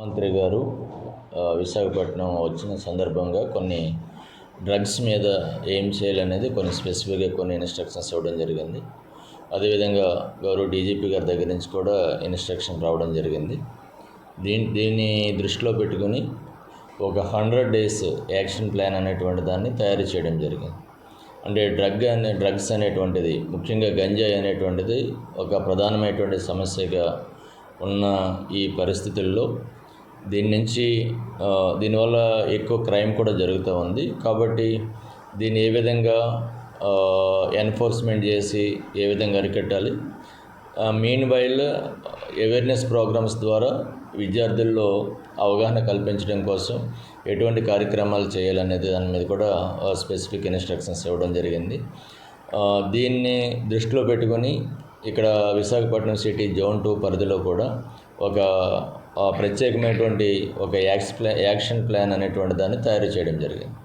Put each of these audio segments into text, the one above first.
మంత్రి గారు విశాఖపట్నం వచ్చిన సందర్భంగా కొన్ని డ్రగ్స్ మీద ఏం చేయాలనేది కొన్ని స్పెసిఫిక్గా కొన్ని ఇన్స్ట్రక్షన్స్ ఇవ్వడం జరిగింది. అదేవిధంగా గౌరవ డీజీపీ గారి దగ్గర నుంచి కూడా ఇన్స్ట్రక్షన్ రావడం జరిగింది. దీని దీన్ని దృష్టిలో పెట్టుకొని ఒక హండ్రెడ్ డేస్ యాక్షన్ ప్లాన్ అనేటువంటి దాన్ని తయారు చేయడం జరిగింది. అంటే డ్రగ్ అనే డ్రగ్స్ అనేటువంటిది ముఖ్యంగా గంజాయి అనేటువంటిది ఒక ప్రధానమైనటువంటి సమస్యగా ఉన్న ఈ పరిస్థితుల్లో దీని నుంచి దీనివల్ల ఎక్కువ క్రైమ్ కూడా జరుగుతూ ఉంది. కాబట్టి దీన్ని ఏ విధంగా ఎన్ఫోర్స్మెంట్ చేసి ఏ విధంగా అరికట్టాలి? మీన్ వైల్ అవేర్నెస్ ప్రోగ్రామ్స్ ద్వారా విద్యార్థుల్లో అవగాహన కల్పించడం కోసం ఎటువంటి కార్యక్రమాలు చేయాలనేది దాని మీద కూడా స్పెసిఫిక్ ఇన్స్ట్రక్షన్స్ ఇవ్వడం జరిగింది. దీన్ని దృష్టిలో పెట్టుకొని ఇక్కడ విశాఖపట్నం సిటీ జోన్ టూ పరిధిలో కూడా ఒక ప్రత్యేకమైనటువంటి ఒక యాక్స్ ప్లా యాక్షన్ ప్లాన్ అనేటువంటి దాన్ని తయారు చేయడం జరిగింది.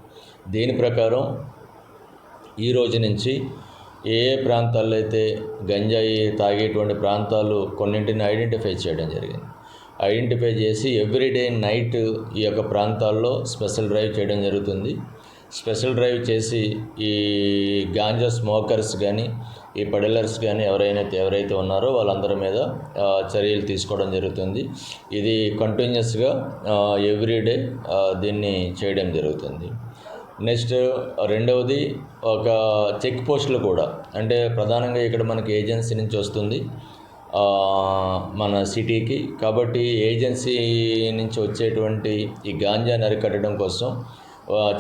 దీని ప్రకారం ఈ రోజు నుంచి ఏ ఏ ప్రాంతాల్లో అయితే గంజాయి తాగేటువంటి ప్రాంతాలు కొన్నింటిని ఐడెంటిఫై చేయడం జరిగింది. ఐడెంటిఫై చేసి ఎవ్రీడే నైట్ ఈ యొక్క ప్రాంతాల్లో స్పెషల్ డ్రైవ్ చేయడం జరుగుతుంది. స్పెషల్ డ్రైవ్ చేసి ఈ గాంజా స్మోకర్స్ కానీ ఈ పడిలర్స్ కానీ ఎవరైనా ఎవరైతే ఉన్నారో వాళ్ళందరి మీద చర్యలు తీసుకోవడం జరుగుతుంది. ఇది కంటిన్యూస్గా ఎవ్రీడే దీన్ని చేయడం జరుగుతుంది. నెక్స్ట్ రెండవది ఒక చెక్ పోస్టులు కూడా. అంటే ప్రధానంగా ఇక్కడ మనకి ఏజెన్సీ నుంచి వస్తుంది. మన సిటీకి కాబట్టి ఏజెన్సీ నుంచి వచ్చేటువంటి ఈ గాంజాని అరికట్టడం కోసం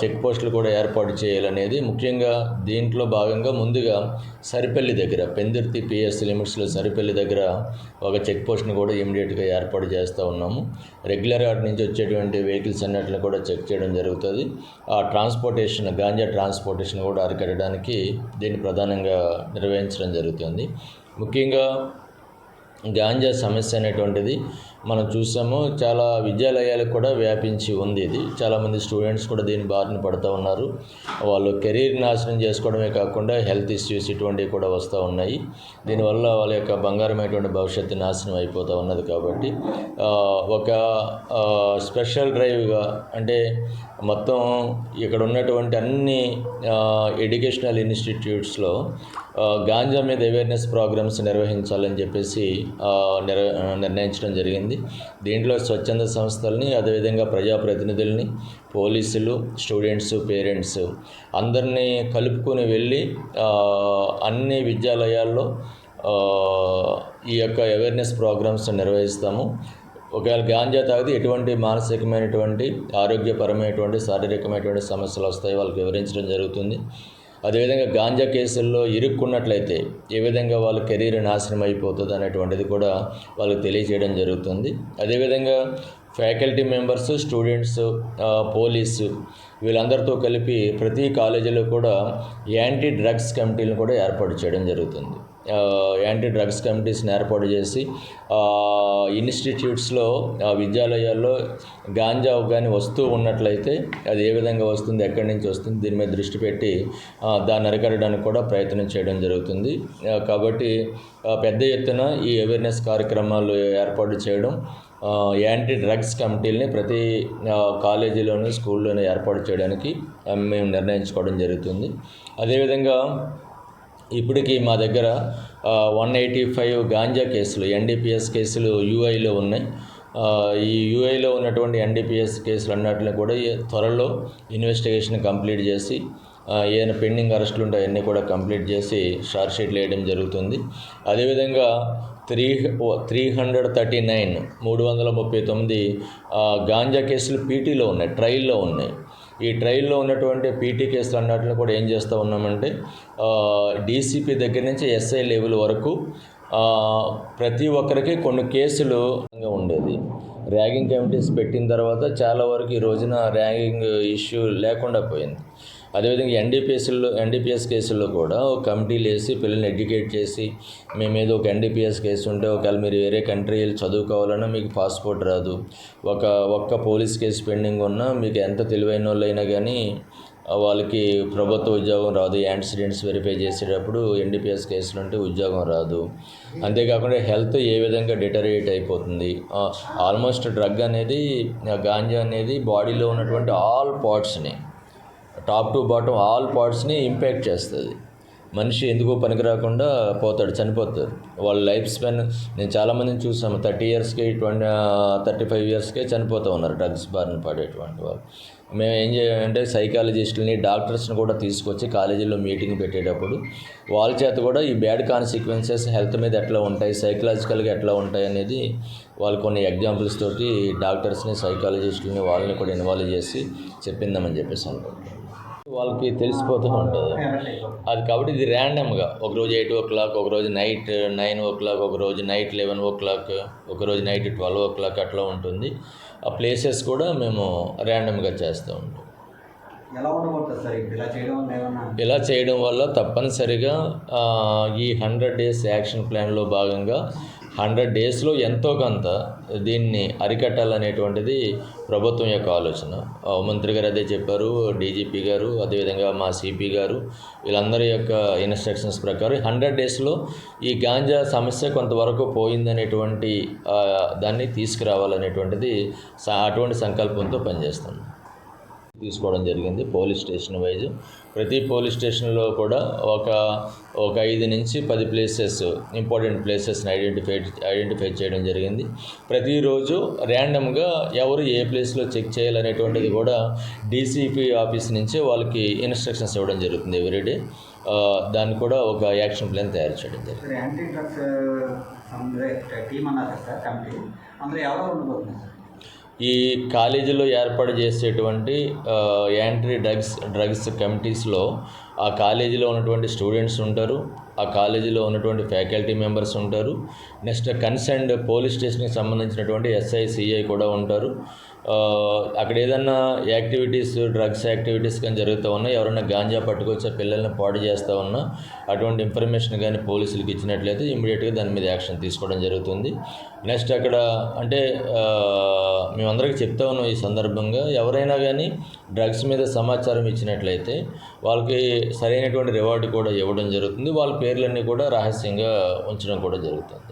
చెక్ పోస్టులు కూడా ఏర్పాటు చేయాలనేది ముఖ్యంగా దీంట్లో భాగంగా ముందుగా సరిపల్లి దగ్గర పెందుర్తి పిఎస్ లిమిట్స్లో సరిపల్లి దగ్గర ఒక చెక్ పోస్ట్ని కూడా ఇమీడియట్గా ఏర్పాటు చేస్తూ ఉన్నాము. రెగ్యులర్ అటు నుంచి వచ్చేటువంటి వెహికల్స్ అన్నిటిని కూడా చెక్ చేయడం జరుగుతుంది. ఆ ట్రాన్స్పోర్టేషన్ గాంజా ట్రాన్స్పోర్టేషన్ కూడా అరికట్టడానికి దీన్ని ప్రధానంగా నిర్వహించడం జరుగుతుంది. ముఖ్యంగా గాంజా సమస్య అనేటువంటిది మనం చూసాము. చాలా విద్యాలయాలకు కూడా వ్యాపించి ఉంది ఇది. చాలామంది స్టూడెంట్స్ కూడా దీని బారిన పడుతూ ఉన్నారు. వాళ్ళు కెరీర్ నాశనం చేసుకోవడమే కాకుండా హెల్త్ ఇష్యూస్ ఇటువంటివి కూడా వస్తూ ఉన్నాయి. దీనివల్ల వాళ్ళ యొక్క బంగారమైనటువంటి భవిష్యత్తు నాశనం అయిపోతూ ఉన్నది కాబట్టి ఒక స్పెషల్ డ్రైవ్గా అంటే మొత్తం ఇక్కడ ఉన్నటువంటి అన్ని ఎడ్యుకేషనల్ ఇన్స్టిట్యూట్స్లో గాంజా మీద అవేర్నెస్ ప్రోగ్రామ్స్ నిర్వహించాలని చెప్పేసి నిర్ నిర్ణయించడం జరిగింది. దీంట్లో స్వచ్ఛంద సంస్థల్ని అదేవిధంగా ప్రజాప్రతినిధుల్ని పోలీసులు స్టూడెంట్స్ పేరెంట్స్ అందరినీ కలుపుకొని వెళ్ళి అన్ని విద్యాలయాల్లో ఈ యొక్క అవేర్నెస్ ప్రోగ్రామ్స్ నిర్వహిస్తాము. ఒకవేళ గాంజా తాగితే ఎటువంటి మానసికమైనటువంటి ఆరోగ్యపరమైనటువంటి శారీరకమైనటువంటి సమస్యలు వస్తాయి వాళ్ళకి వివరించడం జరుగుతుంది. అదేవిధంగా గాంజా కేసుల్లో ఇరుక్కున్నట్లయితే ఏ విధంగా వాళ్ళ కెరీర్ నాశనం అయిపోతుంది అనేటువంటిది కూడా వాళ్ళకి తెలియజేయడం జరుగుతుంది. అదేవిధంగా ఫ్యాకల్టీ మెంబర్స్ స్టూడెంట్స్ పోలీసు వీళ్ళందరితో కలిపి ప్రతి కాలేజీలో కూడా యాంటీ డ్రగ్స్ కమిటీలను కూడా ఏర్పాటు చేయడం జరుగుతుంది. యాంటీ డ్రగ్స్ కమిటీస్ని ఏర్పాటు చేసి ఇన్స్టిట్యూట్స్లో ఆ, విద్యాలయాల్లో గాంజా కానీ వస్తూ ఉన్నట్లయితే అది ఏ విధంగా వస్తుంది ఎక్కడి నుంచి వస్తుంది దీని మీద దృష్టి పెట్టి దాన్ని అరికట్టడానికి కూడా ప్రయత్నం చేయడం జరుగుతుంది. కాబట్టి పెద్ద ఎత్తున ఈ అవేర్నెస్ కార్యక్రమాలు ఏర్పాటు చేయడం యాంటీ డ్రగ్స్ కమిటీలని ప్రతి కాలేజీలోనూ స్కూల్లోనూ ఏర్పాటు చేయడానికి మేము నిర్ణయించుకోవడం జరుగుతుంది. అదేవిధంగా ఇప్పటికి మా దగ్గర వన్ ఎయిటీ ఫైవ్ గాంజా కేసులు ఎన్డీపీఎస్ కేసులు యూఐలో ఉన్నాయి. ఈ యూఐలో ఉన్నటువంటి ఎన్డీపీఎస్ కేసులు అన్నిటిని కూడా ఈ త్వరలో ఇన్వెస్టిగేషన్ కంప్లీట్ చేసి ఏదైనా పెండింగ్ అరెస్టులు ఉంటే అవన్నీ కూడా కంప్లీట్ చేసి షార్ట్ షీట్లు వేయడం జరుగుతుంది. అదేవిధంగా three three hundred thirty nine మూడు వందల ముప్పై తొమ్మిది గాంజా కేసులు పీటీలో ఉన్నాయి ట్రయల్లో ఉన్నాయి. ఈ ట్రైల్లో ఉన్నటువంటి పీటీ కేసులు అన్నట్లు కూడా ఏం చేస్తూ ఉన్నామంటే డీసీపీ దగ్గర నుంచి ఎస్ఐ లెవెల్ వరకు ప్రతి ఒక్కరికి కొన్ని కేసులు ఉండేది. ర్యాగింగ్ కమిటీస్ పెట్టిన తర్వాత చాలా వరకు ఈ రోజున ర్యాగింగ్ ఇష్యూ లేకుండా పోయింది. అదేవిధంగా ఎన్డీపీఎస్లో ఎన్డీపీఎస్ కేసుల్లో కూడా ఒక కమిటీలు వేసి పిల్లల్ని ఎడ్యుకేట్ చేసి మేము ఏదో ఒక ఎన్డీపీఎస్ కేసు ఉంటే ఒకవేళ మీరు వేరే కంట్రీ వెళ్ళి చదువుకోవాలన్నా మీకు పాస్పోర్ట్ రాదు. ఒక ఒక్క పోలీస్ కేసు పెండింగ్ ఉన్నా మీకు ఎంత తెలివైన వాళ్ళైనా కానీ వాళ్ళకి ప్రభుత్వ ఉద్యోగం రాదు. యాంటిసిడెంట్స్ వెరిఫై చేసేటప్పుడు ఎన్డీపీఎస్ కేసులు ఉంటే ఉద్యోగం రాదు. అంతేకాకుండా హెల్త్ ఏ విధంగా డిటరేట్ అయిపోతుంది. ఆల్మోస్ట్ డ్రగ్ అనేది గాంజా అనేది బాడీలో ఉన్నటువంటి ఆల్ పార్ట్స్ని టాప్ టు బాటమ్ ఆల్ పార్ట్స్ని ఇంపాక్ట్ చేస్తుంది. మనిషి ఎందుకో పనికి రాకుండా పోతాడు చనిపోతాడు. వాళ్ళ లైఫ్ స్పాన్ నేను చాలామందిని చూసాము థర్టీ ఇయర్స్కి ట్వంటీ థర్టీ ఫైవ్ ఇయర్స్కే చనిపోతూ ఉన్నారు డ్రగ్స్ బారిన పడేటువంటి వాళ్ళు. మేము ఏం చేయాలంటే సైకాలజిస్టులని డాక్టర్స్ని కూడా తీసుకొచ్చి కాలేజీలో మీటింగ్ పెట్టేటప్పుడు వాళ్ళ చేత కూడా ఈ బ్యాడ్ కాన్సిక్వెన్సెస్ హెల్త్ మీద ఎట్లా ఉంటాయి సైకలాజికల్గా ఎట్లా ఉంటాయి అనేది వాళ్ళు కొన్ని ఎగ్జాంపుల్స్ తోటి డాక్టర్స్ని సైకాలజిస్టులని వాళ్ళని కూడా ఇన్వాల్వ్ చేసి చెప్పిందామని చెప్పేసి అనుకుంటున్నాను వాళ్ళకి తెలిసిపోతూ ఉంటుంది. అది కాబట్టి ఇది ర్యాండమ్గా ఒకరోజు ఎయిట్ ఓ క్లాక్ ఒకరోజు నైట్ నైన్ ఓ క్లాక్ ఒకరోజు నైట్ లెవెన్ ఓ క్లాక్ ఒకరోజు నైట్ ట్వెల్వ్ ఓ క్లాక్ అట్లా ఉంటుంది. ఆ ప్లేసెస్ కూడా మేము ర్యాండమ్గా చేస్తూ ఉంటాం. ఇలా చేయడం వల్ల తప్పనిసరిగా ఈ హండ్రెడ్ డేస్ యాక్షన్ ప్లాన్లో భాగంగా హండ్రెడ్ డేస్లో ఎంతో కొంత దీన్ని అరికట్టాలనేటువంటిది ప్రభుత్వం యొక్క ఆలోచన. మంత్రి గారు అదే చెప్పారు డీజీపీ గారు అదేవిధంగా మా సిపి గారు వీళ్ళందరి యొక్క ఇన్స్ట్రక్షన్స్ ప్రకారం హండ్రెడ్ డేస్లో ఈ గాంజా సమస్య కొంతవరకు పోయిందనేటువంటి దాన్ని తీసుకురావాలనేటువంటిది స- అటువంటి సంకల్పంతో పనిచేస్తున్నాం తీసుకోవడం జరిగింది పోలీస్ స్టేషన్ వైజ్. ప్రతి పోలీస్ స్టేషన్లో కూడా ఒక ఒక ఐదు నుంచి పది ప్లేసెస్ ఇంపార్టెంట్ ప్లేసెస్ని ఐడెంటిఫై ఐడెంటిఫై చేయడం జరిగింది. ప్రతిరోజు ర్యాండమ్గా ఎవరు ఏ ప్లేస్లో చెక్ చేయాలనేటువంటిది కూడా డీసీపీ ఆఫీస్ నుంచి వాళ్ళకి ఇన్స్ట్రక్షన్స్ ఇవ్వడం జరుగుతుంది ఎవ్రీడే దాన్ని కూడా ఒక యాక్షన్ ప్లాన్ తయారు చేయడం జరిగింది. సార్ అన్నారు సార్ కమిటీ. ఉండబోతున్నారు సార్? ఈ కాలేజీలో ఏర్పాటు చేసేటువంటి యాంట్రీ యాంటీ డ్రగ్స్ డ్రగ్స్ కమిటీస్లో ఆ కాలేజీలో ఉన్నటువంటి స్టూడెంట్స్ ఉంటారు. ఆ కాలేజీలో ఉన్నటువంటి ఫ్యాకల్టీ మెంబర్స్ ఉంటారు. నెక్స్ట్ కన్సర్న్డ్ పోలీస్ స్టేషన్కి సంబంధించినటువంటి ఎస్ఐ సిఐ కూడా ఉంటారు. అక్కడ ఏదన్నా యాక్టివిటీస్ డ్రగ్స్ యాక్టివిటీస్ కానీ జరుగుతూ ఉన్నా ఎవరైనా గాంజా పట్టుకొచ్చే పిల్లల్ని పాడు చేస్తూ ఉన్నా అటువంటి ఇన్ఫర్మేషన్ కానీ పోలీసులకు ఇచ్చినట్లయితే ఇమీడియట్గా దాని మీద యాక్షన్ తీసుకోవడం జరుగుతుంది. నెక్స్ట్ అక్కడ అంటే మేమందరికీ చెప్తా ఉన్నాం ఈ సందర్భంగా ఎవరైనా కానీ డ్రగ్స్ మీద సమాచారం ఇచ్చినట్లయితే వాళ్ళకి సరైనటువంటి రివార్డు కూడా ఇవ్వడం జరుగుతుంది. వాళ్ళ పేర్లన్నీ కూడా రహస్యంగా ఉంచడం కూడా జరుగుతుంది.